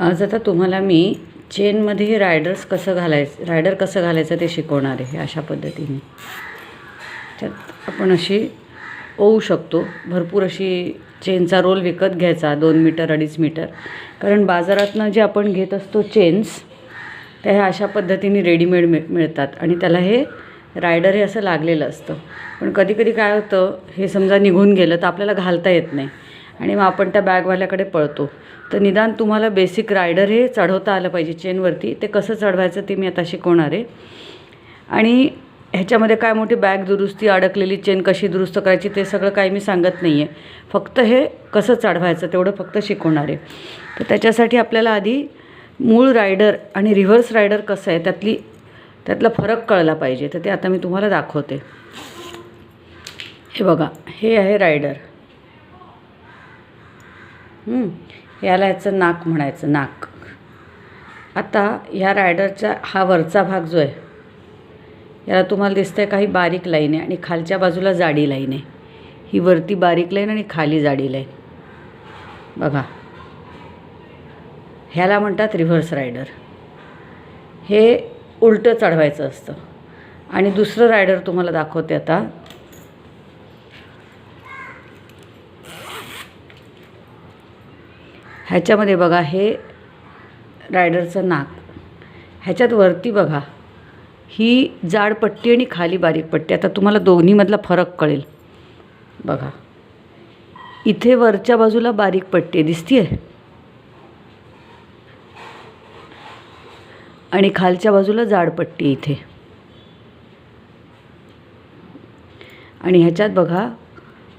आज आता तुम्हाला मी चेनमध्ये रायडर्स कसं घालायचं रायडर कसं घालायचं ते शिकवणार आहे अशा पद्धतीने. त्यात आपण अशी ओवू शकतो. भरपूर अशी चेनचा रोल विकत घ्यायचा दोन मीटर अडीच मीटर. कारण बाजारातनं जे आपण घेत असतो चेन्स त्या ह्या अशा पद्धतीने रेडीमेड मिळ मिळतात. आणि त्याला हे रायडर हे असं लागलेलं असतं. पण कधीकधी काय होतं हे समजा निघून गेलं तर आपल्याला घालता येत नाही. आणि मग आपण त्या बॅगवाल्याकडे पळतो. तर निदान तुम्हाला बेसिक रायडर हे चढवता आलं पाहिजे चेनवरती ते कसं चढवायचं ते मी आता शिकवणार आहे. आणि ह्याच्यामध्ये काय मोठी बॅग दुरुस्ती अडकलेली चेन कशी दुरुस्त करायची ते सगळं काही मी सांगत नाही आहे फक्त हे कसं चढवायचं तेवढं फक्त शिकवणार आहे. तर त्याच्यासाठी आपल्याला आधी मूळ रायडर आणि रिव्हर्स रायडर कसं आहे त्यातली त्यातला फरक कळला पाहिजे. तर ते आता मी तुम्हाला दाखवते. हे बघा हे आहे रायडर याला याचं नाक म्हणायचं नाक. आता ह्या रायडरचा हा वरचा भाग जो आहे याला तुम्हाला दिसतंय काही बारीक लाईन आहे आणि खालच्या बाजूला जाडी लाईन आहे. ही वरती बारीक लाईन आणि खाली जाडी लाईन. बघा. ह्याला म्हणतात रिव्हर्स रायडर. हे उलटं चढवायचं असतं. आणि दुसरं रायडर तुम्हाला दाखवते आता. ह्याच्यामध्ये बघा हे रायडरचं नाक. ह्याच्यात वरती बघा ही जाड पट्टी आणि खाली बारीक पट्टी. आता तुम्हाला दोन्हीमधला फरक कळेल. बघा. इथे वरच्या बाजूला बारीक पट्टी दिसती आहे आणि खालच्या बाजूला जाड पट्टी इथे. आणि ह्याच्यात बघा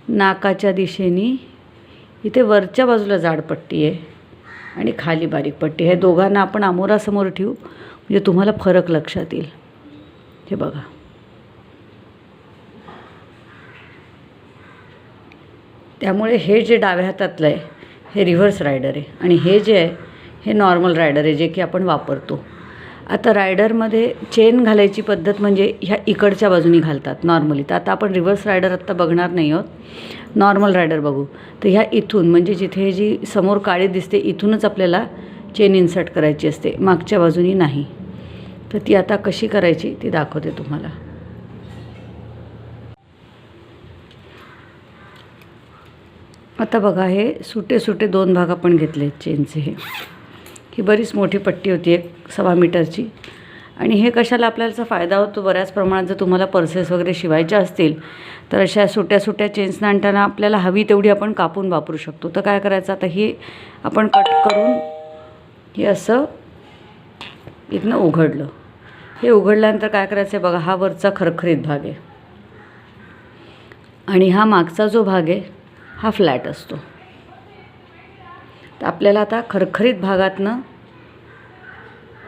नाकाच्या दिशेने इथे वरच्या बाजूला जाड पट्टी आहे आणि खाली बारीक पट्टी हे दोघांना आपण आमोरासमोर ठेवू. म्हणजे तुम्हाला फरक लक्षात येईल. हे बघा. त्यामुळे हे जे डाव्या हातातलं आहे हे रिव्हर्स रायडर आहे. आणि हे जे आहे हे नॉर्मल रायडर आहे जे की आपण वापरतो. आता रायडरमध्ये चेन घालायची पद्धत म्हणजे ह्या इकडच्या बाजूनी घालतात नॉर्मली तर आता आपण रिव्हर्स रायडर आत्ता बघणार नाही आहोत. नॉर्मल रायडर बघू. तर ह्या इथून म्हणजे जिथे जी समोर काळी दिसते इथूनच आपल्याला चेन इन्सर्ट करायची असते. मागच्या बाजूनी नाही. तर ती आता कशी करायची ती दाखवते तुम्हाला. आता बघा हे सुटे सुटे दोन भाग आपण घेतले चेनचे हे. ही बरीच मोठी पट्टी होती एक सव्वा मीटरची. आणि हे कशाला आपल्याला फायदा होतो बऱ्याच प्रमाणात जर तुम्हाला पर्सेस वगैरे शिवायच्या असतील तर अशा सुट्या सुट्या चेन्स आणताना आपल्याला हवी तेवढी आपण कापून वापरू शकतो. तर काय करायचं आता ही आपण कट करून हे असं इथनं उघडलं. हे उघडल्यानंतर काय करायचं आहे बघा हा वरचा खरखरीत भाग आहे. आणि हा मागचा जो भाग आहे हा फ्लॅट असतो. तर आपल्याला आता खरखरीत भागातनं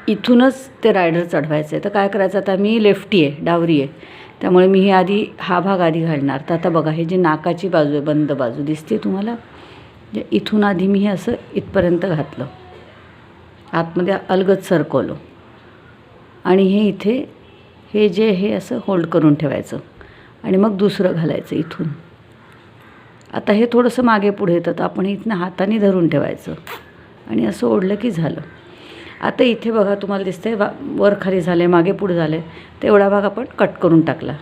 इथूनच ते रायडर चढवायचं आहे तर काय करायचं आता मी लेफ्टी आहे डावरी आहे. त्यामुळे मी हे आधी हा भाग आधी घालणार. तर आता बघा हे जी नाकाची बाजू आहे बंद बाजू दिसते तुम्हाला? जे इथून आधी मी हे असं इथपर्यंत घातलं. आतमध्ये अलगद सरकवलो. आणि हे इथे हे जे हे असं होल्ड करून ठेवायचं. आणि मग दुसरं घालायचं इथून. आता हे थोडंसं मागे पुढे येतं तर आपण इथनं हाताने धरून ठेवायचं. आणि असं ओढलं की झालं. आता इथे बघा तुम्हाला दिसतंय वा वर खाली झाले मागे पुढे झाले तर एवढा भाग आपण कट करून टाकला.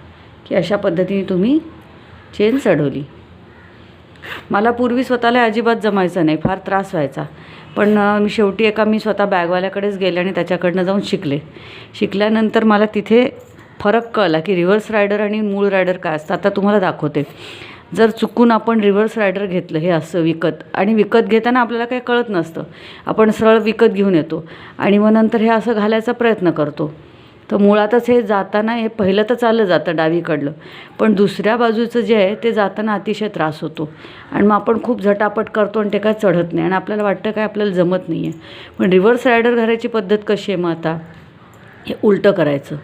की अशा पद्धतीने तुम्ही चेन चढवली. मला पूर्वी स्वतःला अजिबात जमायचं नाही फार त्रास व्हायचा. पण मी शेवटी एका मी स्वतः बॅगवाल्याकडेच गेले आणि त्याच्याकडनं जाऊन शिकले. शिकल्यानंतर मला तिथे फरक कळला की रिव्हर्स रायडर आणि मूळ रायडर काय असतं. आता तुम्हाला दाखवते. जर चुकून आपण रिव्हर्स रायडर घेतलं हे असं विकत आणि विकत घेताना आपल्याला काही कळत नसतं. आपण सरळ विकत घेऊन येतो आणि मग नंतर हे असं घालायचा प्रयत्न करतो. तर मुळातच हे जाताना हे पहिलं तर चाललं जातं डावीकडलं पण दुसऱ्या बाजूचं जे आहे ते जाताना अतिशय त्रास होतो. आणि मग आपण खूप झटापट करतो आणि ते काय चढत नाही आणि आपल्याला वाटतं काय आपल्याला जमत नाही आहे. पण रिव्हर्स रायडर घालायची पद्धत कशी आहे मग आता? हे उलटं करायचं.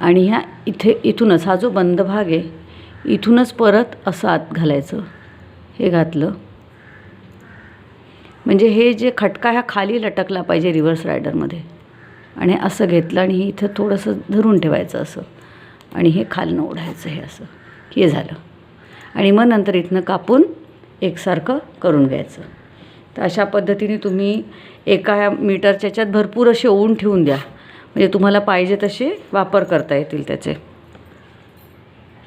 आणि ह्या इथे इथूनच हा जो बंद भाग आहे इथूनच परत असं आत घालायचं. हे घातलं. म्हणजे हे जे खटका ह्या खाली लटकला पाहिजे रिव्हर्स रायडरमध्ये. आणि असं घेतलं आणि हे इथं थोडंसं धरून ठेवायचं असं. आणि हे खालनं ओढायचं हे असं. हे झालं. आणि मग नंतर इथनं कापून एकसारखं करून घ्यायचं. तर अशा पद्धतीने तुम्ही एका ह्या मीटरच्या याच्यात भरपूर असे ओवून ठेवून द्या. म्हणजे तुम्हाला पाहिजे तसे वापर करता येतील त्याचे.